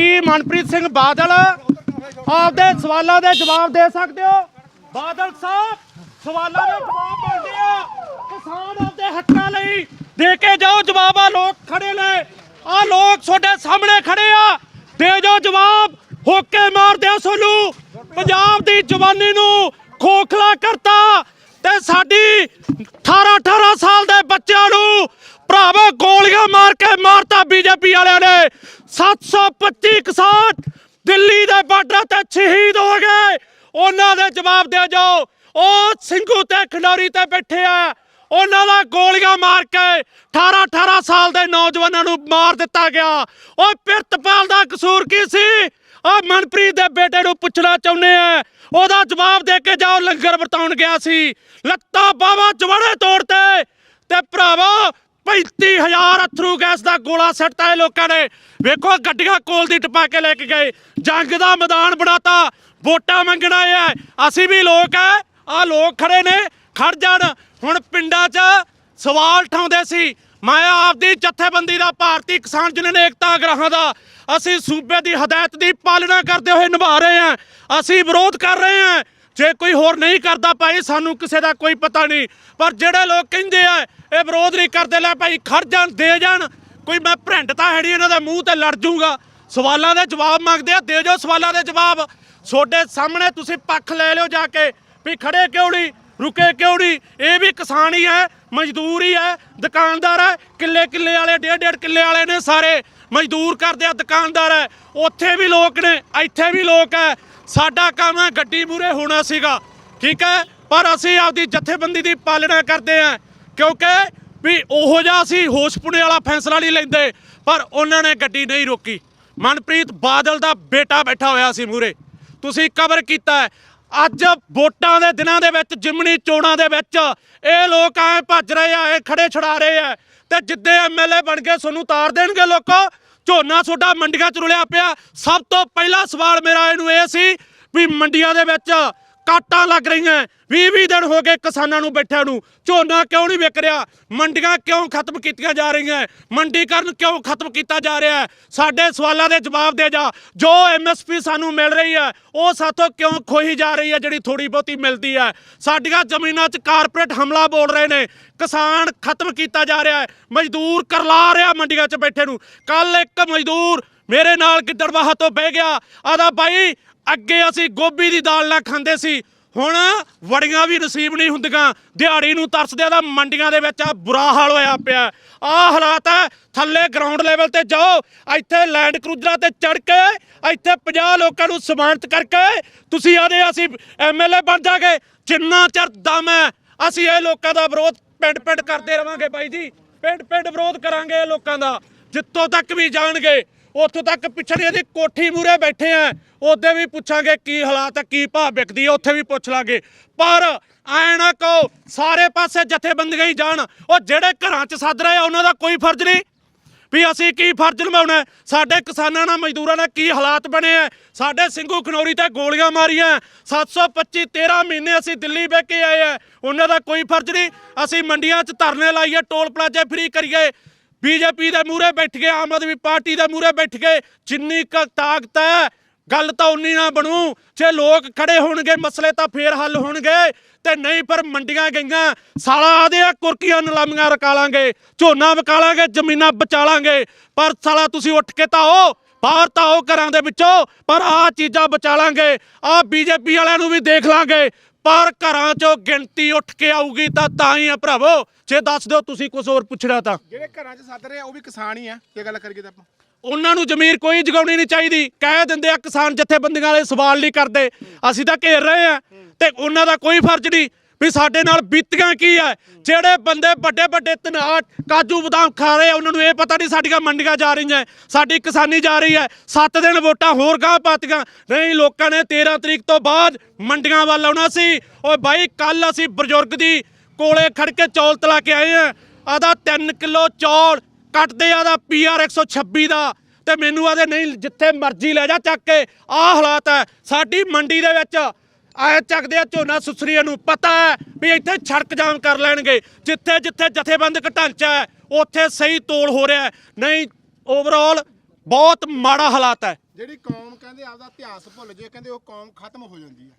ਕੀ ਮਨਪ੍ਰੀਤ ਸਿੰਘ ਬਾਦਲ ਆਪਦੇ ਸਵਾਲਾਂ ਦੇ ਜਵਾਬ ਦੇ ਸਕਦੇ ਹੋ? ਬਾਦਲ ਸਾਹਿਬ, ਸਵਾਲਾਂ ਦੇ ਜਵਾਬ ਮੰਗਦੇ ਆ। ਕਿਸਾਨ ਆਪਦੇ ਹੱਕਾਂ ਲਈ ਦੇ ਕੇ ਜਾਓ, ਜਵਾਬ ਆ ਲੋਕ ਖੜੇ ਨੇ। ਆ ਲੋਕ ਤੁਹਾਡੇ ਸਾਹਮਣੇ ਖੜੇ ਆ। ਦੇ ਜਾਓ ਜਵਾਬ, ਹੋਕੇ ਮਾਰ ਦਿਓ ਸੋਨੂੰ ਪੰਜਾਬ ਦੀ ਜਵਾਨੀ ਨੂੰ ਖੋਖਲਾ ਕਰਤਾ ਤੇ ਸਾਡੀ 18 18 ਸਾਲ ਦੇ ਬੱਚਿਆਂ ਨੂੰ ਭਰਾਵਾ ਗੋਲੀਆਂ ਮਾਰ ਕੇ ਮਾਰਤਾ ਬੀਜੇਪੀ ਵਾਲਿਆਂ ਨੇ। 725 ਕਿਸਾਨ ਦਿੱਲੀ ਦੇ ਬਾਰਡਰ ਤੇ ਸ਼ਹੀਦ ਹੋ ਗਏ। ਉਹਨਾਂ ਦੇ ਜਵਾਬ ਦਿਓ ਜਾਓ ਉਹ ਸਿੰਘੂ ਤੇ ਖੰਡੌਰੀ ਤੇ ਬੈਠੇ ਆ। ਉਹਨਾਂ ਦਾ ਗੋਲੀਆਂ ਮਾਰ ਕੇ 18 18 ਸਾਲ ਦੇ ਨੌਜਵਾਨਾਂ ਨੂੰ ਮਾਰ ਦਿੱਤਾ ਗਿਆ। ਉਹ ਪਿਰਤਪਾਲ ਦਾ ਕਸੂਰ ਕੀ ਸੀ? ਆ ਮਨਪ੍ਰੀਤ ਦੇ ਬੇਟੇ ਨੂੰ ਪੁੱਛਣਾ ਚਾਹੁੰਦੇ ਆ। ਉਹਦਾ ਜਵਾਬ ਦੇ ਕੇ ਜਾਓ। ਲੰਗਰ ਵਰਤਾਉਣ ਗਿਆ ਸੀ। ਲੱਤਾਂ ਬਾਵਾ ਜਵੜੇ ਤੋੜਤੇ। ਤੇ ਭਰਾਵਾ 35000 ਅਥਰੂ ਗੈਸ ਦਾ ਗੋਲਾ ਸੱਟਤਾ ਇਹ ਲੋਕਾਂ ਨੇ। ਵੇਖੋ ਗੱਡੀਆਂ ਕੋਲ ਦੀ ਟਪਾ ਕੇ ਲੈ ਕੇ ਗਏ। ਜੰਗ ਦਾ ਮੈਦਾਨ ਬਣਾਤਾ। ਵੋਟਾਂ ਮੰਗਣਾ ਹੈ ਅਸੀਂ ਵੀ ਲੋਕ ਹੈ ਆ ਲੋਕ ਖੜੇ ਨੇ। ਖੜ ਜਾਣ। ਹੁਣ ਪਿੰਡਾਂ 'ਚ ਸਵਾਲ ਠਾਉਂਦੇ ਸੀ। ਮੈਂ ਆਪਦੀ ਜਥੇਬੰਦੀ ਦਾ ਭਾਰਤੀ ਕਿਸਾਨ ਯੂਨੀਅਨ ਏਕਤਾ ਗ੍ਰਾਹਾਂ ਦਾ। ਅਸੀਂ ਸੂਬੇ ਦੀ ਹਦਾਇਤ ਦੀ ਪਾਲਣਾ ਕਰਦੇ ਹੋਏ ਨਿਭਾ ਰਹੇ ਹਾਂ ਅਸੀਂ ਵਿਰੋਧ ਕਰ ਰਹੇ ਹਾਂ ਜੇ ਕੋਈ ਹੋਰ ਨਹੀਂ ਕਰਦਾ ਭਾਈ, ਸਾਨੂੰ ਕਿਸੇ ਦਾ ਕੋਈ ਪਤਾ ਨਹੀਂ। ਪਰ ਜਿਹੜੇ ਲੋਕ ਕਹਿੰਦੇ ਆ, ਇਹ ਵਿਰੋਧ ਨਹੀਂ ਕਰਦੇ, ਲੈ ਭਾਈ, ਖੜ ਜਾਣ, ਦੇ ਜਾਣ। ਕੋਈ ਮੈਂ ਭਰਿੰਡ ਤਾਂ ਹੈ ਨਹੀਂ, ਇਹਨਾਂ ਦੇ ਮੂੰਹ ਤੇ ਲੜ ਜੂਗਾ ਸਵਾਲਾਂ ਦੇ ਜਵਾਬ ਮੰਗਦੇ ਆ, ਦੇ ਜਾਓ ਸਵਾਲਾਂ ਦੇ ਜਵਾਬ। ਤੁਹਾਡੇ ਸਾਹਮਣੇ ਤੁਸੀਂ ਪੱਖ ਲੈ ਲਿਓ ਜਾ ਕੇ, ਵੀ ਖੜੇ ਕਿਉਂ ਨਹੀਂ, ਰੁਕੇ ਕਿਉਂ ਨਹੀਂ? ਇਹ ਵੀ ਕਿਸਾਨ ਹੀ ਹੈ, ਮਜ਼ਦੂਰ ਹੀ ਹੈ, ਦੁਕਾਨਦਾਰ ਹੈ ਕਿੱਲੇ ਕਿੱਲੇ ਵਾਲੇ ਡੇਢ ਡੇਢ ਕਿੱਲੇ ਵਾਲੇ ਨੇ ਸਾਰੇ। ਮਜ਼ਦੂਰ ਕਰਦੇ ਆ, ਦੁਕਾਨਦਾਰ ਹੈ। ਉੱਥੇ ਵੀ ਲੋਕ ਨੇ, ਇੱਥੇ ਵੀ ਲੋਕ ਹੈ। ਸਾਡਾ ਕੰਮ ਹੈ ਗੱਡੀ ਮੂਰੇ ਹੋਣਾ ਸੀਗਾ, ਠੀਕ ਹੈ? ਪਰ ਅਸੀਂ ਆਪਦੀ ਜਥੇਬੰਦੀ ਦੀ ਪਾਲਣਾ ਕਰਦੇ ਹਾਂ, ਕਿਉਂਕਿ ਵੀ ਉਹੋ ਜਿਹਾ ਅਸੀਂ ਹੋਸ਼ਪੁਣੇ ਵਾਲਾ ਫੈਸਲਾ ਨਹੀਂ ਲੈਂਦੇ, ਪਰ ਉਹਨਾਂ ਨੇ ਗੱਡੀ ਨਹੀਂ ਰੋਕੀ। ਮਨਪ੍ਰੀਤ ਬਾਦਲ ਦਾ ਬੇਟਾ ਬੈਠਾ ਹੋਇਆ ਸੀ ਮੂਰੇ ਤੁਸੀਂ ਕਵਰ ਕੀਤਾ ਅੱਜ ਵੋਟਾਂ ਦੇ ਦਿਨਾਂ ਦੇ ਵਿੱਚ ਜਿਮਣੀ ਚੋਣਾਂ ਦੇ ਵਿੱਚ ਇਹ ਲੋਕ ਐ ਭੱਜ ਰਹੇ ਆ, ਇਹ ਖੜੇ ਛੜਾ ਰਹੇ ਆ ਤੇ ਜਿੱਦੇ ਐਮਐਲਏ ਬਣ ਕੇ ਤੁਹਾਨੂੰ ਤਾਰ ਦੇਣਗੇ ਲੋਕੋ, ਝੋਨਾ ਤੁਹਾਡਾ ਮੰਡੀਆਂ 'ਚ ਰੁਲਿਆ ਪਿਆ। ਸਭ ਤੋਂ ਪਹਿਲਾ ਸਵਾਲ ਮੇਰਾ ਇਹਨੂੰ ਇਹ ਸੀ ਵੀ ਮੰਡੀਆਂ ਦੇ ਵਿੱਚ ਕਾਟਾਂ ਲੱਗ ਰਹੀਆਂ 20-20 ਦਿਨ ਹੋ ਗਏ ਕਿਸਾਨਾਂ ਨੂੰ ਬੈਠਿਆਂ ਨੂੰ। ਝੋਨਾ ਕਿਉਂ ਨਹੀਂ ਵਿਕ ਰਿਹਾ? ਮੰਡੀਆਂ ਕਿਉਂ ਖਤਮ ਕੀਤੀਆਂ ਜਾ ਰਹੀਆਂ ਮੰਡੀਕਰਨ ਕਿਉਂ ਖਤਮ ਕੀਤਾ ਜਾ ਰਿਹਾ ਸਾਡੇ ਸਵਾਲਾਂ ਦੇ ਜਵਾਬ ਦੇ ਜਾ। ਜੋ ਐਮਐਸਪੀ ਸਾਨੂੰ ਮਿਲ ਰਹੀ ਹੈ ਉਹ ਸਾਥੋਂ ਕਿਉਂ ਖੋਹੀ ਜਾ ਰਹੀ ਹੈ ਜਿਹੜੀ ਥੋੜੀ ਬਹੁਤੀ ਮਿਲਦੀ ਹੈ ਸਾਡੀਆਂ ਜ਼ਮੀਨਾਂ 'ਚ ਕਾਰਪੋਰੇਟ ਹਮਲਾ ਬੋਲ ਰਹੇ ਨੇ। ਕਿਸਾਨ ਖਤਮ ਕੀਤਾ ਜਾ ਰਿਹਾ ਹੈ ਮਜ਼ਦੂਰ ਕਰਲਾ ਰਿਹਾ ਮੰਡੀਆਂ 'ਚ ਬੈਠੇ ਨੂੰ। ਕੱਲ ਇੱਕ ਮਜ਼ਦੂਰ ਮੇਰੇ ਨਾਲ ਗਿੱਦੜਵਾਹਾ ਤੋਂ ਬਹਿ ਗਿਆ। ਆਦਾ ਬਾਈ ਅੱਗੇ ਅਸੀਂ ਗੋਭੀ ਦੀ ਦਾਲ ਨਾਲ ਖਾਂਦੇ ਸੀ, ਹੁਣ ਵੜੀਆਂ ਵੀ ਨਸੀਬ ਨਹੀਂ ਹੁੰਦੀਆਂ। ਦਿਹਾੜੀ ਨੂੰ ਤਰਸਦੇ ਦਾ ਮੰਡੀਆਂ ਦੇ ਵਿੱਚ ਆ ਬੁਰਾ ਹਾਲ ਹੋਇਆ ਪਿਆ। ਆ ਹਾਲਾਤ ਹੈ ਥੱਲੇ ਗਰਾਊਂਡ ਲੈਵਲ ਤੇ ਜਾਓ, ਇੱਥੇ ਲੈਂਡ ਕਰੂਜ਼ਰਾਂ ਤੇ ਚੜ ਕੇ, ਇੱਥੇ 50 ਲੋਕਾਂ ਨੂੰ ਸਨਮਾਨਿਤ ਕਰਕੇ, ਤੁਸੀਂ ਆਦੇ ਅਸੀਂ ਐਮਐਲਏ ਬਣ ਜਾਗੇ। ਜਿੰਨਾ ਚਿਰ ਦਮ ਹੈ, ਅਸੀਂ ਇਹ ਲੋਕਾਂ ਦਾ ਵਿਰੋਧ ਪਿੰਡ ਪਿੰਡ ਕਰਦੇ ਰਵਾਂਗੇ ਬਾਈ ਜੀ। ਪਿੰਡ ਪਿੰਡ ਵਿਰੋਧ ਕਰਾਂਗੇ ਇਹ ਲੋਕਾਂ ਦਾ। ਜਿੱਥੋਂ ਤੱਕ ਵੀ ਜਾਣਗੇ ਉੱਥੋਂ ਤੱਕ ਪਿਛੜੀਆਂ ਦੀ ਕੋਠੀ ਮੂਰੇ ਬੈਠੇ ਆ। ਉਹਦੇ ਵੀ ਪੁੱਛਾਂਗੇ ਕੀ ਹਾਲਾਤ ਹੈ ਕੀ ਭਾਅ ਵਿਕਦੀ ਹੈ ਉੱਥੇ ਵੀ ਪੁੱਛ ਲਾਂਗੇ। ਪਰ ਐ ਨਾ ਕਹੋ, ਸਾਰੇ ਪਾਸੇ ਜਥੇਬੰਦੀਆਂ ਹੀ ਜਾਣ। ਉਹ ਜਿਹੜੇ ਘਰਾਂ 'ਚ ਸੱਦ ਰਹੇ ਆ, ਉਹਨਾਂ ਦਾ ਕੋਈ ਫਰਜ਼ ਨਹੀਂ। ਵੀ ਅਸੀਂ ਕੀ ਫਰਜ਼ ਨਿਭਾਉਣਾ ਸਾਡੇ ਕਿਸਾਨਾਂ ਨਾਲ, ਮਜ਼ਦੂਰਾਂ ਨਾਲ ਕੀ ਹਾਲਾਤ ਬਣੇ ਆ? ਸਾਡੇ ਸਿੰਘੂ ਖਨੌਰੀ ਤੇ ਗੋਲੀਆਂ ਮਾਰੀਆਂ। 725 13 ਮਹੀਨੇ ਅਸੀਂ ਦਿੱਲੀ ਬਹਿ ਕੇ ਆਏ ਆ। ਉਹਨਾਂ ਦਾ ਕੋਈ ਫਰਜ਼ ਨਹੀਂ। ਅਸੀਂ ਮੰਡੀਆਂ 'ਚ ਧਰਨੇ ਲਾਈਏ, ਟੋਲ ਪਲਾਜ਼ੇ ਫ੍ਰੀ ਕਰੀਏ। ਬੀਜੇਪੀ ਦੇ ਮੂਹਰੇ ਬੈਠ ਕੇ ਆਮ ਆਦਮੀ ਪਾਰਟੀ ਦੇ ਮੂਹਰੇ ਬੈਠ ਕੇ ਜਿੰਨੀ ਕ ਤਾਕਤ ਹੈ, ਗੱਲ ਤਾਂ ਉਨੀ ਨਾ ਬਣੂ। ਜੇ ਲੋਕ ਖੜੇ ਹੋਣਗੇ, ਮਸਲੇ ਤਾਂ ਫੇਰ ਹੱਲ ਹੋਣਗੇ। ਤੇ ਨਹੀਂ ਪਰ ਮੰਡੀਆਂ ਗਈਆਂ। ਸਾਲਾ ਆਦੇ ਆ, ਕੁਰਕੀਆਂ ਨਲਾਮੀਆਂ ਰਕਾਲਾਂਗੇ, ਝੋਨਾ ਵਕਾਲਾਂਗੇ, ਜ਼ਮੀਨਾਂ ਬਚਾਲਾਂਗੇ। ਪਰ ਸਾਲਾ ਤੁਸੀਂ ਉੱਠ ਕੇ ਤਾਂ ਆਓ, ਬਾਹਰ ਤਾਂ ਆਓ ਘਰਾਂ ਦੇ ਵਿੱਚੋਂ। ਪਰ ਆਹ ਚੀਜ਼ਾਂ ਬਚਾਲਾਂਗੇ। ਆਹ ਬੀਜੇਪੀ ਵਾਲਿਆਂ ਨੂੰ ਵੀ ਦੇਖ ਲਾਂਗੇ। ਪਰ ਘਰਾਂ 'ਚੋਂ ਗਿਣਤੀ ਉੱਠ ਕੇ ਆਊਗੀ ਤਾਂ ਤਾਂ ਹੀ ਆ ਭਰਾਵੋ। ਜੇ ਦੱਸ ਦਿਓ ਤੁਸੀਂ ਕੁਝ ਹੋਰ ਪੁੱਛਣਾ ਤਾਂ। ਜਿਹੜੇ ਘਰਾਂ 'ਚ ਸੱਦ ਰਹੇ ਆ ਉਹ ਵੀ ਕਿਸਾਨ ਹੀ ਆ। ਕੀ ਗੱਲ ਕਰੀਏ ਤਾਂ ਆਪਾਂ। ਉਹਨਾਂ ਨੂੰ ਜ਼ਮੀਰ ਕੋਈ ਜਗਾਉਣੀ ਨਹੀਂ ਚਾਹੀਦੀ। ਕਹਿ ਦਿੰਦੇ ਆ ਕਿਸਾਨ ਜਥੇਬੰਦੀਆਂ ਵਾਲੇ ਸਵਾਲ ਨਹੀਂ ਕਰਦੇ। ਅਸੀਂ ਤਾਂ ਘੇਰ ਰਹੇ ਆ। ਤੇ ਉਹਨਾਂ ਦਾ ਕੋਈ ਫਰਜ਼ ਨਹੀਂ। ਵੀ ਸਾਡੇ ਨਾਲ ਬੀਤੀਆਂ ਕੀ ਹੈ ਜਿਹੜੇ ਬੰਦੇ ਵੱਡੇ ਵੱਡੇ ਤਨਾਟ ਕਾਜੂ ਬਦਾਮ ਖਾ ਰਹੇ ਉਹਨਾਂ ਨੂੰ ਇਹ ਪਤਾ ਨਹੀਂ ਸਾਡੀਆਂ ਮੰਡੀਆਂ ਜਾ ਰਹੀਆਂ। ਸਾਡੀ ਕਿਸਾਨੀ ਜਾ ਰਹੀ ਹੈ 7 ਦਿਨ ਵੋਟਾਂ ਹੋਰ ਗਾਹ ਪਾਤੀਆਂ। ਨਹੀਂ, ਲੋਕਾਂ ਨੇ 13 ਤਰੀਕ ਤੋਂ ਬਾਅਦ ਮੰਡੀਆਂ ਵੱਲ ਆਉਣਾ ਸੀ। ਓਏ ਬਾਈ ਕੱਲ ਅਸੀਂ ਬਜ਼ੁਰਗ ਦੀ ਕੋਲੇ ਖੜ ਕੇ ਚੌਲ ਤਲਾ ਕੇ ਆਏ ਆ। ਆਦਾ 3 ਕਿਲੋ ਚੌਲ ਕੱਟਦੇ ਆ ਦਾ ਪੀਆਰ 126 ਦਾ। ਤੇ ਮੈਨੂੰ ਆਦੇ ਨਹੀਂ, ਜਿੱਥੇ ਮਰਜ਼ੀ ਲੈ ਜਾ ਚੱਕ ਕੇ। ਆਹ ਹਾਲਾਤ ਹੈ ਸਾਡੀ ਮੰਡੀ ਦੇ ਵਿੱਚ ਆਏ ਚੱਕਦੇ ਆ ਝੋਨਾ ਸੁਸਰੀਆਂ ਨੂੰ। ਪਤਾ ਹੈ ਵੀ ਇੱਥੇ ਸੜਕ ਜਾਮ ਕਰ ਲੈਣਗੇ। ਜਿੱਥੇ ਜਿੱਥੇ ਜਥੇਬੰਦਕ ਢਾਂਚਾ ਹੈ ਉੱਥੇ ਸਹੀ ਤੋਲ ਹੋ ਰਿਹਾ। ਨਹੀਂ ਓਵਰਆਲ ਬਹੁਤ ਮਾੜਾ ਹਾਲਾਤ ਹੈ। ਜਿਹੜੀ ਕੌਮ ਕਹਿੰਦੇ ਆਪਦਾ ਇਤਿਹਾਸ ਭੁੱਲ ਜੇ ਕਹਿੰਦੇ ਉਹ ਕੌਮ ਖਤਮ ਹੋ ਜਾਂਦੀ ਹੈ।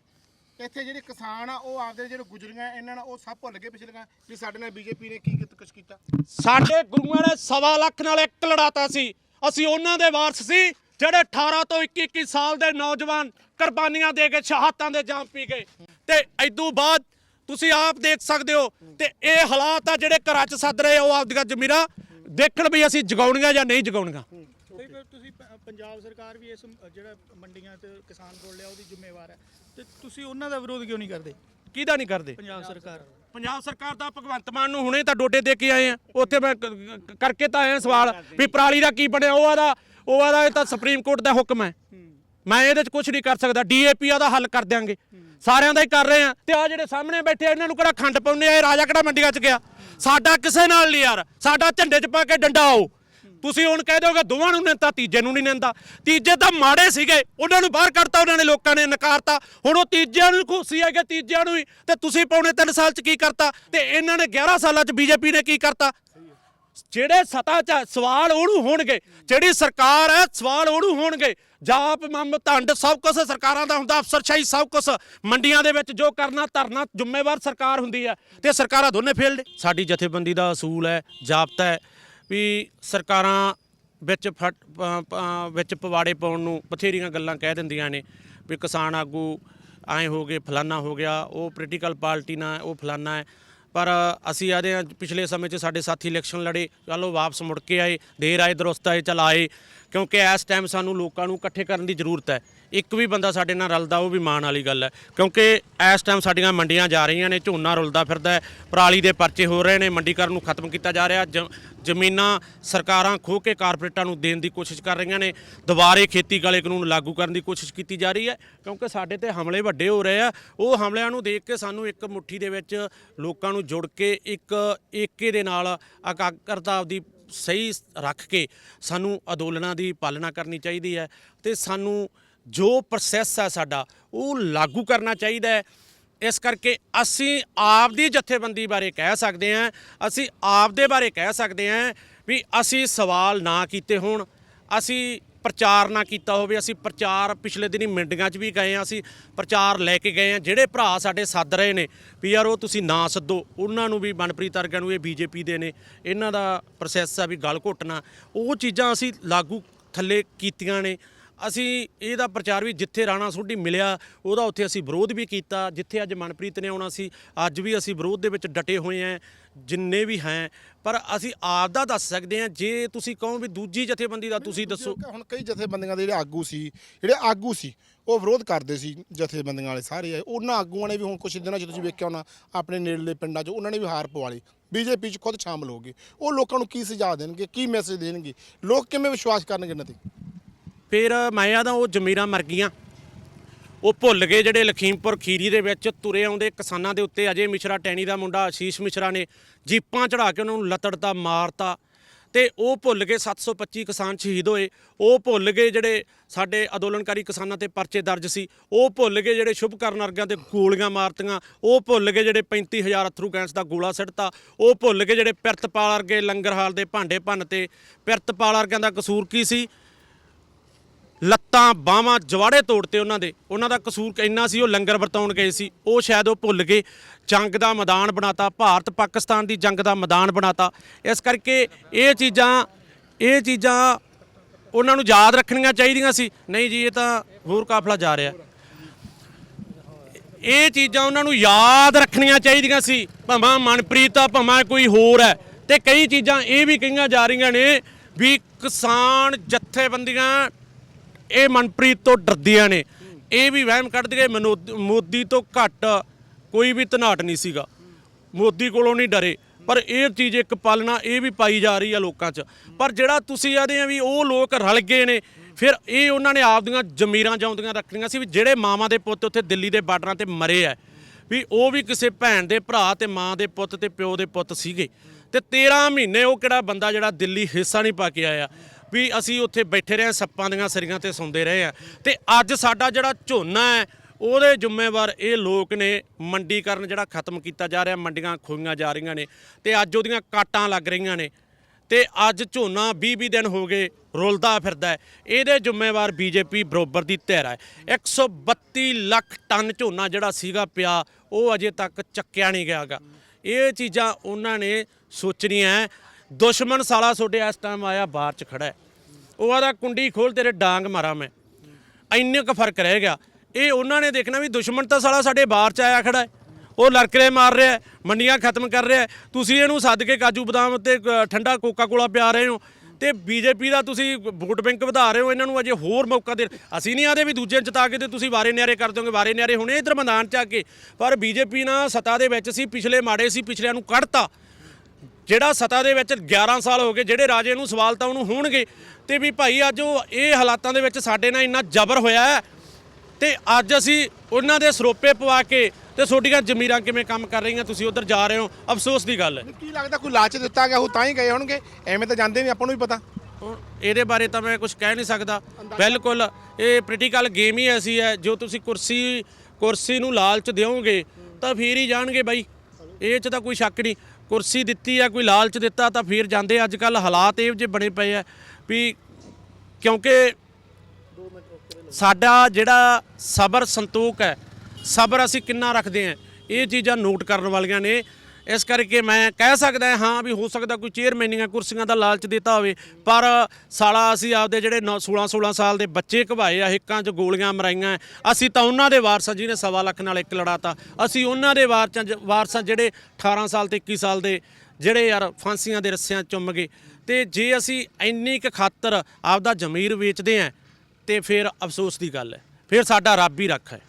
ਇੱਥੇ ਜਿਹੜੇ ਕਿਸਾਨ ਆ ਉਹ ਆਪਦੇ ਜਿਹੜੇ ਗੁਜਰੀਆਂ ਇਹਨਾਂ ਨਾਲ ਉਹ ਸਭ ਭੁੱਲ ਗਏ ਪਿਛਲੀਆਂ ਵੀ ਸਾਡੇ ਨਾਲ ਬੀਜੇਪੀ ਨੇ ਕੀ ਕੀਤਾ ਕੁਛ ਕੀਤਾ। ਸਾਡੇ ਗੁਰੂਆਂ ਨੇ ਸਵਾ ਲੱਖ ਨਾਲ ਇੱਕ ਲੜਾਤਾ ਸੀ। ਅਸੀਂ ਉਹਨਾਂ ਦੇ ਵਾਰਸ ਸੀ ਜਿਹੜੇ 18 ਤੋਂ 21 21 ਸਾਲ ਦੇ ਨੌਜਵਾਨ ਕੁਰਬਾਨੀਆਂ ਦੇ ਕੇ ਸ਼ਹਾਦਤਾਂ ਦੇ ਜਾਮ ਪੀ ਗਏ। ਤੇ ਇਦੋਂ ਬਾਅਦ ਤੁਸੀਂ ਆਪ ਦੇਖ ਸਕਦੇ ਹੋ ਤੇ ਇਹ ਹਾਲਾਤ ਆ ਜਿਹੜੇ ਘਰਾਂ 'ਚ ਸੱਦ ਰਹੇ ਉਹ ਆਪਦੀਆਂ ਜ਼ਮੀਰਾਂ ਦੇਖਣ ਵੀ ਅਸੀਂ ਜਗਾਉਣੀਆਂ ਜਾਂ ਨਹੀਂ ਜਗਾਉਣੀਆਂ। ਤੁਸੀਂ ਪੰਜਾਬ ਸਰਕਾਰ ਵੀ ਇਸ ਜਿਹੜਾ ਮੰਡੀਆਂ ਤੇ ਕਿਸਾਨ ਕੋਲ ਲਿਆ ਉਹਦੀ ਜ਼ਿੰਮੇਵਾਰ ਹੈ। ਤੇ ਤੁਸੀਂ ਉਹਨਾਂ ਦਾ ਵਿਰੋਧ ਕਿਉਂ ਨਹੀਂ ਕਰਦੇ? ਕਿਹਦਾ ਨਹੀਂ ਕਰਦੇ? ਪੰਜਾਬ ਸਰਕਾਰ। ਪੰਜਾਬ ਸਰਕਾਰ ਦਾ ਭਗਵੰਤ ਮਾਨ ਨੂੰ ਹੁਣੇ ਤਾਂ ਡੋਡੇ ਦੇ ਕੇ ਆਏ ਆ। ਉੱਥੇ ਮੈਂ ਕਰਕੇ ਤਾਂ ਆਇਆ ਸਵਾਲ ਵੀ ਪਰਾਲੀ ਦਾ ਕੀ ਬਣਿਆ ਉਹ ਆਦਾ ਉਹ ਆਦਾ ਇਹ ਤਾਂ ਸੁਪਰੀਮ ਕੋਰਟ ਦਾ ਹੁਕਮ ਹੈ। ਮੈਂ ਇਹਦੇ 'ਚ ਕੁਝ ਨਹੀਂ ਕਰ ਸਕਦਾ ਡੀਏਪੀ ਦਾ ਹੱਲ ਕਰ ਦਿਆਂਗੇ। ਸਾਰਿਆਂ ਦਾ ਹੀ ਕਰ ਰਹੇ ਆ। ਤੇ ਆ ਜਿਹੜੇ ਸਾਹਮਣੇ ਬੈਠੇ ਆ, ਇਹਨਾਂ ਨੂੰ ਕਿਹੜਾ ਖੰਡ ਪਾਉਂਦੇ ਆ? ਇਹ ਰਾਜਾ ਕਿਹੜਾ ਮੰਡੀਆਂ 'ਚ ਗਿਆ? ਸਾਡਾ ਕਿਸੇ ਨਾਲ ਨਹੀਂ ਯਾਰ। ਸਾਡਾ ਝੰਡੇ 'ਚ ਪਾ ਕੇ ਡੰਡਾ ਆਓ। ਤੁਸੀਂ ਹੁਣ ਕਹਿ ਦਿਓਗੇ ਦੋਵਾਂ ਨੂੰ ਨਿੰਦਾ ਤੀਜੇ ਨੂੰ ਨਹੀਂ ਨਿੰਦਾ। ਤੀਜੇ ਤਾਂ ਮਾੜੇ ਸੀਗੇ। ਉਹਨਾਂ ਨੂੰ ਬਾਹਰ ਕੱਢਤਾ ਉਹਨਾਂ ਨੇ ਲੋਕਾਂ ਨੇ ਨਕਾਰਤਾ। ਹੁਣ ਉਹ ਤੀਜਿਆਂ ਨੂੰ ਖੁਸ਼ੀ ਹੈ ਕਿ ਤੀਜਿਆਂ ਨੂੰ ਹੀ। ਤੇ ਤੁਸੀਂ ਪੌਣੇ 3 ਸਾਲ 'ਚ ਕੀ ਕਰਤਾ? ਤੇ ਇਹਨਾਂ ਨੇ 11 ਸਾਲਾਂ 'ਚ ਬੀਜੇਪੀ ਨੇ ਕੀ ਕਰਤਾ? ਜਿਹੜੇ ਸਤਾ 'ਚ ਆ, ਸਵਾਲ ਉਹਨੂੰ ਹੋਣਗੇ। ਜਿਹੜੀ ਸਰਕਾਰ ਹੈ ਸਵਾਲ ਉਹਨੂੰ ਹੋਣਗੇ। ਜਾਪ, ਮਮ ਧੰਡ ਸਭ ਕੁਝ ਸਰਕਾਰਾਂ ਦਾ ਹੁੰਦਾ, ਅਫਸਰਸ਼ਾਹੀ ਸਭ ਕੁਝ ਮੰਡੀਆਂ ਦੇ ਵਿੱਚ ਜੋ ਕਰਨਾ, ਧਰਨਾ, ਜ਼ਿੰਮੇਵਾਰ ਸਰਕਾਰ ਹੁੰਦੀ ਹੈ ਤੇ ਸਰਕਾਰਾਂ ਦੋਨੇ ਫੇਲਡ ਸਾਡੀ ਜਥੇਬੰਦੀ ਦਾ ਅਸੂਲ ਹੈ ਜਾਬਤਾ ਹੈ ਵੀ ਸਰਕਾਰਾਂ ਵਿੱਚ ਫਟ ਵਿੱਚ ਪਵਾੜੇ ਪਾਉਣ ਨੂੰ ਬਥੇਰੀਆਂ ਗੱਲਾਂ ਕਹਿ ਦਿੰਦੀਆਂ ਨੇ ਵੀ ਕਿਸਾਨ ਆਗੂ ਐਂ ਹੋ ਗਏ, ਫਲਾਨਾ ਹੋ ਗਿਆ, ਉਹ ਪੋਲੀਟੀਕਲ ਪਾਰਟੀ ਨਾਲ ਉਹ ਫਲਾਨਾ ਹੈ। ਪਰ ਅਸੀਂ ਆ ਰਹੇ ਹਾਂ ਪਿਛਲੇ ਸਮੇਂ 'ਚ ਸਾਡੇ ਸਾਥੀ ਇਲੈਕਸ਼ਨ ਲੜੇ, ਚਲੋ ਵਾਪਸ ਮੁੜ ਕੇ ਆਏ, ਦੇਰ ਆਏ, ਦਰੁਸਤ ਆਏ, ਚਲ ਆਏ। ਕਿਉਂਕਿ ਇਸ ਟਾਈਮ ਸਾਨੂੰ ਲੋਕਾਂ ਨੂੰ ਇਕੱਠੇ ਕਰਨ ਦੀ ਜ਼ਰੂਰਤ ਹੈ। ਇੱਕ ਵੀ ਬੰਦਾ ਸਾਡੇ ਨਾਲ ਰਲਦਾ, ਉਹ ਵੀ ਮਾਣ ਵਾਲੀ ਗੱਲ ਹੈ। ਕਿਉਂਕਿ ਇਸ ਟਾਈਮ ਸਾਡੀਆਂ ਮੰਡੀਆਂ ਜਾ ਰਹੀਆਂ ਨੇ, ਝੋਨਾ ਰੁਲਦਾ ਫਿਰਦਾ ਹੈ, ਪਰਾਲੀ ਦੇ ਪਰਚੇ ਹੋ ਰਹੇ ਨੇ ਮੰਡੀਕਰਨ ਨੂੰ ਖਤਮ ਕੀਤਾ ਜਾ ਰਿਹਾ, ਜ- ਜ਼ਮੀਨਾਂ ਸਰਕਾਰਾਂ ਖੋਹ ਕੇ ਕਾਰਪੋਰੇਟਾਂ ਨੂੰ ਦੇਣ ਦੀ ਕੋਸ਼ਿਸ਼ ਕਰ ਰਹੀਆਂ ਨੇ, ਦੁਬਾਰੇ ਖੇਤੀ ਕਾਲੇ ਕਾਨੂੰਨ ਲਾਗੂ ਕਰਨ ਦੀ ਕੋਸ਼ਿਸ਼ ਕੀਤੀ ਜਾ ਰਹੀ ਹੈ, ਕਿਉਂਕਿ ਸਾਡੇ ਤੇ ਹਮਲੇ ਵੱਡੇ ਹੋ ਰਹੇ ਆ। ਉਹ ਹਮਲਿਆਂ ਨੂੰ ਦੇਖ ਕੇ ਸਾਨੂੰ ਇੱਕ ਮੁੱਠੀ ਦੇ ਵਿੱਚ ਲੋਕਾਂ ਨੂੰ ਜੁੜ ਕੇ ਇੱਕ ਏਕੇ ਦੇ ਨਾਲ ਇਕਾਗਰਤਾ ਆਪਦੀ ਸਹੀ ਰੱਖ ਕੇ ਸਾਨੂੰ ਅੰਦੋਲਨਾਂ ਦੀ ਪਾਲਣਾ ਕਰਨੀ ਚਾਹੀਦੀ ਹੈ ਤੇ ਸਾਨੂੰ ਜੋ ਪ੍ਰੋਸੈਸ ਹੈ ਸਾਡਾ, ਉਹ ਲਾਗੂ ਕਰਨਾ ਚਾਹੀਦਾ ਹੈ। ਇਸ ਕਰਕੇ ਅਸੀਂ ਆਪ ਦੀ ਜਥੇਬੰਦੀ ਬਾਰੇ ਕਹਿ ਸਕਦੇ ਹਾਂ, ਅਸੀਂ ਆਪ ਦੇ ਬਾਰੇ ਕਹਿ ਸਕਦੇ ਹਾਂ ਵੀ ਅਸੀਂ ਸਵਾਲ ਨਾ ਕੀਤੇ ਹੋਣ, ਅਸੀਂ ਪ੍ਰਚਾਰ ਨਾ ਕੀਤਾ ਹੋਵੇ, ਅਸੀਂ ਪ੍ਰਚਾਰ ਪਿਛਲੇ ਦਿਨੀ ਮੰਡੀਆਂ 'ਚ ਵੀ ਗਏ ਹਾਂ, ਅਸੀਂ ਪ੍ਰਚਾਰ ਲੈ ਕੇ ਗਏ ਹਾਂ, ਜਿਹੜੇ ਭਰਾ ਸਾਡੇ ਸੱਦ ਰਹੇ ਨੇ, ਵੀ ਯਾਰ ਉਹ ਤੁਸੀਂ ਨਾ ਸੱਦੋ, ਉਹਨਾਂ ਨੂੰ ਵੀ ਮਨਪ੍ਰੀਤ ਅਰਗਾ ਨੂੰ ਇਹ ਬੀਜੇਪੀ ਦੇ ਨੇ, ਇਹਨਾਂ ਦਾ ਪ੍ਰੋਸੈਸ ਆ ਵੀ ਗਲ ਘੁੱਟਣਾ, ਉਹ ਚੀਜ਼ਾਂ ਅਸੀਂ ਲਾਗੂ ਥੱਲੇ ਕੀਤੀਆਂ ਨੇ। ਅਸੀਂ ਇਹਦਾ ਪ੍ਰਚਾਰ ਵੀ ਜਿੱਥੇ ਰਾਣਾ ਸੋਢੀ ਮਿਲਿਆ ਉਹਦਾ ਉੱਥੇ ਅਸੀਂ ਵਿਰੋਧ ਵੀ ਕੀਤਾ। ਜਿੱਥੇ ਅੱਜ ਮਨਪ੍ਰੀਤ ਨੇ ਆਉਣਾ ਸੀ ਅੱਜ ਵੀ ਅਸੀਂ ਵਿਰੋਧ ਦੇ ਵਿੱਚ ਡਟੇ ਹੋਏ ਆਂ ਜਿੰਨੇ ਵੀ ਹੈ। ਪਰ ਅਸੀਂ ਆਪ ਦਾ ਦੱਸ ਸਕਦੇ ਹਾਂ ਜੇ ਤੁਸੀਂ ਕਹੋ ਵੀ ਦੂਜੀ ਜਥੇਬੰਦੀ ਦਾ ਤੁਸੀਂ ਦੱਸੋ। ਹੁਣ ਕਈ ਜਥੇਬੰਦੀਆਂ ਦੇ ਜਿਹੜੇ ਆਗੂ ਸੀ ਜਿਹੜੇ ਆਗੂ ਸੀ ਉਹ ਵਿਰੋਧ ਕਰਦੇ ਸੀ ਜਥੇਬੰਦੀਆਂ ਵਾਲੇ ਸਾਰੇ। ਉਹਨਾਂ ਆਗੂਆਂ ਨੇ ਵੀ ਹੁਣ ਕੁਝ ਦਿਨਾਂ 'ਚ ਤੁਸੀਂ ਵੇਖਿਆ ਹੋਣਾ ਆਪਣੇ ਨੇੜਲੇ ਪਿੰਡਾਂ 'ਚ ਉਹਨਾਂ ਨੇ ਵੀ ਹਾਰ ਪਵਾ ਲਈ। ਬੀਜੇਪੀ 'ਚ ਖੁਦ ਸ਼ਾਮਲ ਹੋ ਗਏ। ਉਹ ਲੋਕਾਂ ਨੂੰ ਕੀ ਸੁਝਾਅ ਦੇਣਗੇ ਕੀ ਮੈਸੇਜ ਦੇਣਗੇ? ਲੋਕ ਕਿਵੇਂ ਵਿਸ਼ਵਾਸ ਕਰਨਗੇ ਇਹਨਾਂ ਤੇ? ਫਿਰ ਮੈਂ ਆਦਾ ਉਹ ਜ਼ਮੀਰਾਂ ਮਰ ਗਈਆਂ। ਉਹ ਭੁੱਲ ਗਏ ਜਿਹੜੇ ਲਖੀਮਪੁਰ ਖੀਰੀ ਦੇ ਵਿੱਚ ਤੁਰੇ ਆਉਂਦੇ ਕਿਸਾਨਾਂ ਦੇ ਉੱਤੇ। ਅਜੇ ਮਿਸ਼ਰਾ ਟੈਣੀ ਦਾ ਮੁੰਡਾ ਆਸ਼ੀਸ਼ ਮਿਸ਼ਰਾ ਨੇ ਜੀਪਾਂ ਚੜਾ ਕੇ ਉਹਨਾਂ ਨੂੰ ਲਤੜਦਾ ਮਾਰਤਾ। ਤੇ ਉਹ ਭੁੱਲ ਗਏ 725 ਕਿਸਾਨ ਸ਼ਹੀਦ ਹੋਏ। ਉਹ ਭੁੱਲ ਗਏ ਜਿਹੜੇ ਸਾਡੇ ਅੰਦੋਲਨਕਾਰੀ ਕਿਸਾਨਾਂ ਤੇ ਪਰਚੇ ਦਰਜ ਸੀ। ਉਹ ਭੁੱਲ ਗਏ ਜਿਹੜੇ ਸ਼ੁਭਕਰਨ ਵਰਗਿਆਂ ਤੇ ਗੋਲੀਆਂ ਮਾਰਤੀਆਂ। ਉਹ ਭੁੱਲ ਗਏ ਜਿਹੜੇ 35000 ਅਥਰੂ ਗੈਂਸ ਦਾ ਗੋਲਾ ਸਿੱਟਤਾ। ਉਹ ਭੁੱਲ ਗਏ ਜਿਹੜੇ ਪਿਰਤਪਾਲ ਅਰਗੇ ਲੰਗਰ ਹਾਲ ਦੇ ਭਾਂਡੇ ਭੰਨ ਤੇ ਪਿਰਤਪਾਲ ਵਰਗਿਆਂ ਦਾ ਕਸੂਰ ਕੀ ਸੀ? ਲੱਤਾਂ ਬਾਹਾਂ ਜਵਾੜੇ ਤੋੜਤੇ ਉਹਨਾਂ ਦੇ। ਉਹਨਾਂ ਦਾ ਕਸੂਰ ਇੰਨਾ ਸੀ, ਉਹ ਲੰਗਰ ਵਰਤਾਉਣ ਗਏ ਸੀ। ਉਹ ਸ਼ਾਇਦ ਉਹ ਭੁੱਲ ਗਏ। ਜੰਗ ਦਾ ਮੈਦਾਨ ਬਣਾਤਾ। ਭਾਰਤ ਪਾਕਿਸਤਾਨ ਦੀ ਜੰਗ ਦਾ ਮੈਦਾਨ ਬਣਾਤਾ। ਇਸ ਕਰਕੇ ਇਹ ਚੀਜ਼ਾਂ ਇਹ ਚੀਜ਼ਾਂ ਉਹਨਾਂ ਨੂੰ ਯਾਦ ਰੱਖਣੀਆਂ ਚਾਹੀਦੀਆਂ ਸੀ। ਨਹੀਂ ਜੀ, ਇਹ ਤਾਂ ਹੋਰ ਕਾਫਲਾ ਜਾ ਰਿਹਾ। ਇਹ ਚੀਜ਼ਾਂ ਉਹਨਾਂ ਨੂੰ ਯਾਦ ਰੱਖਣੀਆਂ ਚਾਹੀਦੀਆਂ ਸੀ। ਭਾਵੇਂ ਮਨਪ੍ਰੀਤ ਆ, ਭਾਵੇਂ ਕੋਈ ਹੋਰ ਹੈ। ਤੇ ਕਈ ਚੀਜ਼ਾਂ ਇਹ ਵੀ ਕਹੀਆਂ ਜਾ ਰਹੀਆਂ ਨੇ ਵੀ ਕਿਸਾਨ ਜਥੇਬੰਦੀਆਂ ਇਹ ਮਨਪ੍ਰੀਤ ਤੋਂ ਡਰਦੀਆਂ ਨੇ। ਇਹ ਵੀ ਵਹਿਮ ਕੱਢ ਕੇ ਮੋਦੀ ਤੋਂ ਘੱਟ ਕੋਈ ਵੀ ਧਨਾਟ ਨਹੀਂ ਸੀਗਾ। ਮੋਦੀ ਕੋਲੋਂ ਨਹੀਂ ਡਰੇ। ਪਰ ਇਹ ਚੀਜ਼ ਇੱਕ ਪਾਲਣਾ ਇਹ ਵੀ ਪਾਈ ਜਾ ਰਹੀ ਆ ਲੋਕਾਂ 'ਚ। ਪਰ ਜਿਹੜਾ ਤੁਸੀਂ ਆਦੇ ਆ ਵੀ ਉਹ ਲੋਕ ਰਲ ਗਏ ਨੇ, ਫਿਰ ਇਹ ਉਹਨਾਂ ਨੇ ਆਪਦੀਆਂ ਜ਼ਮੀਰਾਂ ਜਾਉਂਦੀਆਂ ਰੱਖਣੀਆਂ ਸੀ ਵੀ ਜਿਹੜੇ ਮਾਵਾਂ ਦੇ ਪੁੱਤ ਉੱਥੇ ਦਿੱਲੀ ਦੇ ਬਾਰਡਰਾਂ ਤੇ ਮਰੇ ਆ, ਵੀ ਉਹ ਵੀ ਕਿਸੇ ਭੈਣ ਦੇ ਭਰਾ ਤੇ ਮਾਂ ਦੇ ਪੁੱਤ ਤੇ ਪਿਓ ਦੇ ਪੁੱਤ ਸੀਗੇ। ਤੇ 13 ਮਹੀਨੇ ਉਹ ਕਿਹੜਾ ਬੰਦਾ ਜਿਹੜਾ ਦਿੱਲੀ ਹਿੱਸਾ ਨਹੀਂ ਪਾ ਕੇ ਆਇਆ। ਵੀ ਅਸੀਂ ਉੱਥੇ ਬੈਠੇ ਰਹੇ ਹਾਂ, ਸੱਪਾਂ ਦੀਆਂ ਸਰੀਆਂ ਤੇ ਸੌਂਦੇ ਰਹੇ ਆ। ਤੇ ਅੱਜ ਸਾਡਾ ਜਿਹੜਾ ਝੋਨਾ ਹੈ ਉਹਦੇ ਜ਼ਿੰਮੇਵਾਰ ਇਹ ਲੋਕ ਨੇ ਮੰਡੀਕਰਨ ਜਿਹੜਾ ਖਤਮ ਕੀਤਾ ਜਾ ਰਿਹਾ ਮੰਡੀਆਂ ਖੋਈਆਂ ਜਾ ਰਹੀਆਂ ਨੇ ਤੇ ਅੱਜ ਉਹਦੀਆਂ ਕਾਟਾਂ ਲੱਗ ਰਹੀਆਂ ਨੇ। ਤੇ ਅੱਜ ਝੋਨਾ 20 20 ਦਿਨ ਹੋ ਗਏ ਰੁਲਦਾ ਫਿਰਦਾ ਇਹਦੇ ਜ਼ਿੰਮੇਵਾਰ ਬੀਜੇਪੀ ਬਰੋਬਰ ਦੀ ਧਿਰ ਹੈ। 132 ਲੱਖ ਟਨ ਝੋਨਾ ਜਿਹੜਾ ਸੀਗਾ ਪਿਆ ਉਹ ਅਜੇ ਤੱਕ ਚੱਕਿਆ ਨਹੀਂ ਗਿਆਗਾ। ਇਹ ਚੀਜ਼ਾਂ ਉਹਨਾਂ ਨੇ ਸੋਚਣੀਆਂ ਦੁਸ਼ਮਣ ਸਾਲਾ ਤੁਹਾਡੇ ਇਸ ਟਾਈਮ ਆਇਆ, ਬਾਹਰ ਚ ਖੜਾ ਹੈ। ਉਹ ਆਦਾ ਕੁੰਡੀ ਖੋਲ ਤੇਰੇ ਡਾਂਗ ਮਾਰਾਂ ਮੈਂ। ਇੰਨੇ ਕੁ ਫ਼ਰਕ ਰਹਿ ਗਿਆ। ਇਹ ਉਹਨਾਂ ਨੇ ਦੇਖਣਾ ਵੀ ਦੁਸ਼ਮਣ ਤਾਂ ਸਾਲਾ ਸਾਡੇ ਬਾਹਰ ਚ ਆਇਆ ਖੜਾ ਹੈ। ਉਹ ਲੜਕਰੇ ਮਾਰ ਰਿਹਾ ਮੰਡੀਆਂ ਖਤਮ ਕਰ ਰਿਹਾ ਤੁਸੀਂ ਇਹਨੂੰ ਸੱਦ ਕੇ ਕਾਜੂ ਬਦਾਮ ਤੇ ਠੰਡਾ ਕੋਕਾ ਕੋਲਾ ਪਿਆ ਰਹੇ ਹੋ। ਤੇ ਬੀਜੇਪੀ ਦਾ ਤੁਸੀਂ ਵੋਟ ਬੈਂਕ ਵਧਾ ਰਹੇ ਹੋ, ਇਹਨਾਂ ਨੂੰ ਅਜੇ ਹੋਰ ਮੌਕਾ ਦੇ ਅਸੀਂ ਨਹੀਂ ਆਦੇ ਵੀ ਦੂਜੇ ਨੂੰ ਜਿਤਾ ਕੇ ਤੇ ਤੁਸੀਂ ਵਾਰੇ ਨਿਆਰੇ ਕਰ ਦੋਗੇ ਵਾਰੇ ਨਿਆਰੇ। ਹੁਣੇ ਇਧਰ ਮੈਦਾਨ ਚ ਆ ਕੇ, ਪਰ ਬੀਜੇਪੀ ਨਾਲ ਸੱਤਾ ਦੇ ਵਿੱਚ ਸੀ, ਪਿਛਲੇ ਮਾੜੇ ਸੀ, ਪਿਛਲਿਆਂ ਨੂੰ ਕੱਢਤਾ। ਜਿਹੜਾ ਸਤਾ ਦੇ ਵਿੱਚ 11 ਸਾਲ ਹੋ ਗਏ ਜਿਹੜੇ ਰਾਜੇ ਨੂੰ ਸਵਾਲ ਤਾਂ ਉਹਨੂੰ ਹੋਣਗੇ। ਤੇ ਵੀ ਭਾਈ ਅੱਜ ਉਹ ਇਹ ਹਾਲਾਤਾਂ ਦੇ ਵਿੱਚ ਸਾਡੇ ਨਾਲ ਇੰਨਾ ਜ਼ਬਰ ਹੋਇਆ ਹੈ। ਤੇ ਅੱਜ ਅਸੀਂ ਉਹਨਾਂ ਦੇ ਸਰੋਪੇ ਪਵਾ ਕੇ ਤੇ ਤੁਹਾਡੀਆਂ ਜ਼ਮੀਰਾਂ ਕਿਵੇਂ ਕੰਮ ਕਰ ਰਹੀਆਂ ਤੁਸੀਂ ਉਧਰ ਜਾ ਰਹੇ ਹੋ। ਅਫਸੋਸ ਦੀ ਗੱਲ ਹੈ। ਕੀ ਲੱਗਦਾ ਕੋਈ ਲਾਲਚ ਦਿੱਤਾ ਗਿਆ ਉਹ ਤਾਂ ਹੀ ਗਏ ਹੋਣਗੇ। ਐਵੇਂ ਤਾਂ ਜਾਂਦੇ ਨਹੀਂ ਆਪਾਂ ਨੂੰ ਵੀ ਪਤਾ। ਹੁਣ ਇਹਦੇ ਬਾਰੇ ਤਾਂ ਮੈਂ ਕੁਝ ਕਹਿ ਨਹੀਂ ਸਕਦਾ। ਬਿਲਕੁਲ ਇਹ ਪੋਲੀਟੀਕਲ ਗੇਮ ਹੀ ਐਸੀ ਹੈ ਜੋ ਤੁਸੀਂ ਕੁਰਸੀ ਕੁਰਸੀ ਨੂੰ ਲਾਲਚ ਦਿਓਗੇ ਤਾਂ ਫੇਰ ਹੀ ਜਾਣਗੇ ਬਾਈ। ਇਹ 'ਚ ਤਾਂ ਕੋਈ ਸ਼ੱਕ ਨਹੀਂ। ਕੁਰਸੀ ਦਿੱਤੀ ਆ, ਕੋਈ ਲਾਲਚ ਦਿੱਤਾ ਤਾਂ ਫੇਰ ਜਾਂਦੇ ਅੱਜ ਕੱਲ ਹਾਲਾਤ ਇਹ ਜੇ ਬਣੇ ਪਏ ਆ ਵੀ ਕਿਉਂਕਿ ਸਾਡਾ ਜਿਹੜਾ ਸਬਰ ਸੰਤੋਖ ਹੈ, ਸਬਰ ਅਸੀਂ ਕਿੰਨਾ ਰੱਖਦੇ ਹਾਂ ਇਹ ਚੀਜ਼ਾਂ ਨੋਟ ਕਰਨ ਵਾਲੀਆਂ ਨੇ। ਇਸ ਕਰਕੇ ਮੈਂ ਕਹਿ ਸਕਦਾ ਹਾਂ ਵੀ ਹੋ ਸਕਦਾ ਕੋਈ ਚੇਅਰਮੈਨੀਆਂ ਕੁਰਸੀਆਂ ਦਾ ਲਾਲਚ ਦਿੱਤਾ ਹੋਵੇ, ਪਰ ਸਾਲਾ ਅਸੀਂ ਆਪਦੇ ਜਿਹੜੇ 16 16 ਸਾਲ ਦੇ ਬੱਚੇ ਘਵਾਏ ਆ, ਹਿੱਕਾਂ 'ਚ ਗੋਲੀਆਂ ਮਰਾਈਆਂ, ਅਸੀਂ ਤਾਂ ਉਹਨਾਂ ਦੇ ਵਾਰਸਾਂ ਜਿਹਨੇ ਸਵਾ ਲੱਖ ਨਾਲ ਇੱਕ ਲੜਾਤਾ, ਅਸੀਂ ਉਹਨਾਂ ਦੇ ਵਾਰਸਾਂ ਵਾਰਸਾਂ ਜਿਹੜੇ 18 ਸਾਲ ਤੇ 21 ਸਾਲ ਦੇ ਜਿਹੜੇ ਯਾਰ ਫਾਂਸੀਆਂ ਦੇ ਰੱਸਿਆਂ 'ਚ ਚੁੰਮ ਗਏ, ਤੇ ਜੇ ਅਸੀਂ ਇੰਨੀ ਕੁ ਖਾਤਰ ਆਪਦਾ ਜ਼ਮੀਰ ਵੇਚਦੇ ਆਂ, ਤੇ ਫਿਰ ਅਫਸੋਸ ਦੀ ਗੱਲ ਹੈ, ਫਿਰ ਸਾਡਾ ਰੱਬ ਹੀ ਰੱਖ ਹੈ।